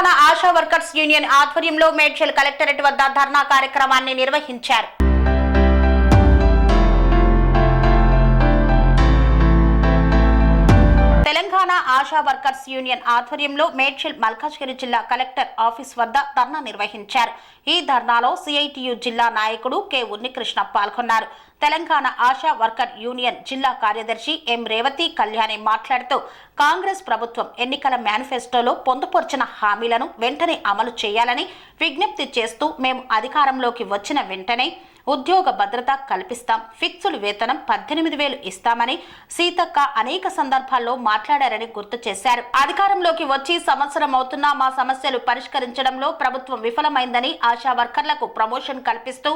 Telangana ASHA workers union ఆధ్వర్యంలో Medchal collectorate వద్ద ధర్నా కార్యక్రమాన్ని నిర్వహించారు. ఆశా వర్కర్స్ యూనియన్ ఆధ్వర్యంలో మేడ్చల్ మల్కాజ్గిరి జిల్లా కలెక్టర్ ఆఫీస్ వద్ద ధర్నా నిర్వహించారు. ఈ ధర్నాలో సిఐటియు జిల్లా నాయకుడు కె. ఉన్నికృష్ణ పాల్గొన్నారు. తెలంగాణ ఆశా వర్కర్ యూనియన్ జిల్లా కార్యదర్శి ఎం. రేవతి కళ్యాణి మాట్లాడుతూ కాంగ్రెస్ ప్రభుత్వం ఎన్నికల మేనిఫెస్టోలో పొందుపర్చిన హామీలను వెంటనే అమలు చేయాలని విజ్ఞప్తి చేస్తూ మేము అధికారంలోకి వచ్చిన వెంటనే ఉద్యోగ భద్రత కల్పిస్తాం. ఫిక్స్డ్ వేతనం పద్దెనిమిది వేలు ఇస్తామని సీతక్క అనేక సందర్భాల్లో మాట్లాడారని గుర్తు చేశారు. అధికారంలోకి వచ్చి సంవత్సరం అవుతున్నా మా సమస్యలు పరిష్కరించడంలో ప్రభుత్వం విఫలమైందని ఆశా వర్కర్లకు ప్రమోషన్ కల్పిస్తూ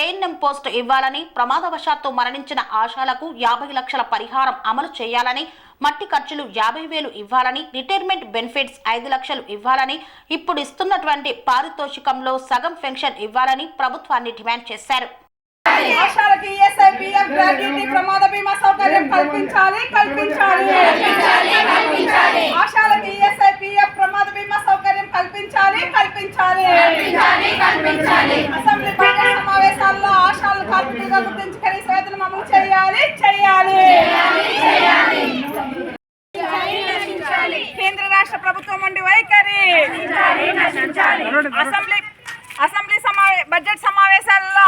ఏఎన్ఎం పోస్టు ఇవ్వాలని ప్రమాదవశాత్తు మరణించిన ఆశాలకు యాభై లక్షల పరిహారం అమలు చేయాలని మట్టి ఖర్చులు యాభై వేలు ఇవ్వాలని రిటైర్మెంట్ బెనిఫిట్స్ ఐదు లక్షలు ఇవ్వాలని ఇప్పుడు ఇస్తున్నటువంటి పారితోషికంలో సగం పెన్షన్ ఇవ్వాలని ప్రభుత్వాన్ని డిమాండ్ చేశారు. ఆశాలకి ఈఎస్ఐ పిఎఫ్ గ్రాట్యుటీ ప్రమాద బీమా సౌకర్యం కల్పించాలి కల్పించాలి. ఆశాలకి ఈఎస్ఐ పిఎఫ్ ప్రమాద బీమా సౌకర్యం కల్పించాలి కల్పించాలి. అసెంబ్లీ అసెంబ్లీ అసెంబ్లీ సమావే బడ్జెట్ సమావేశాలలో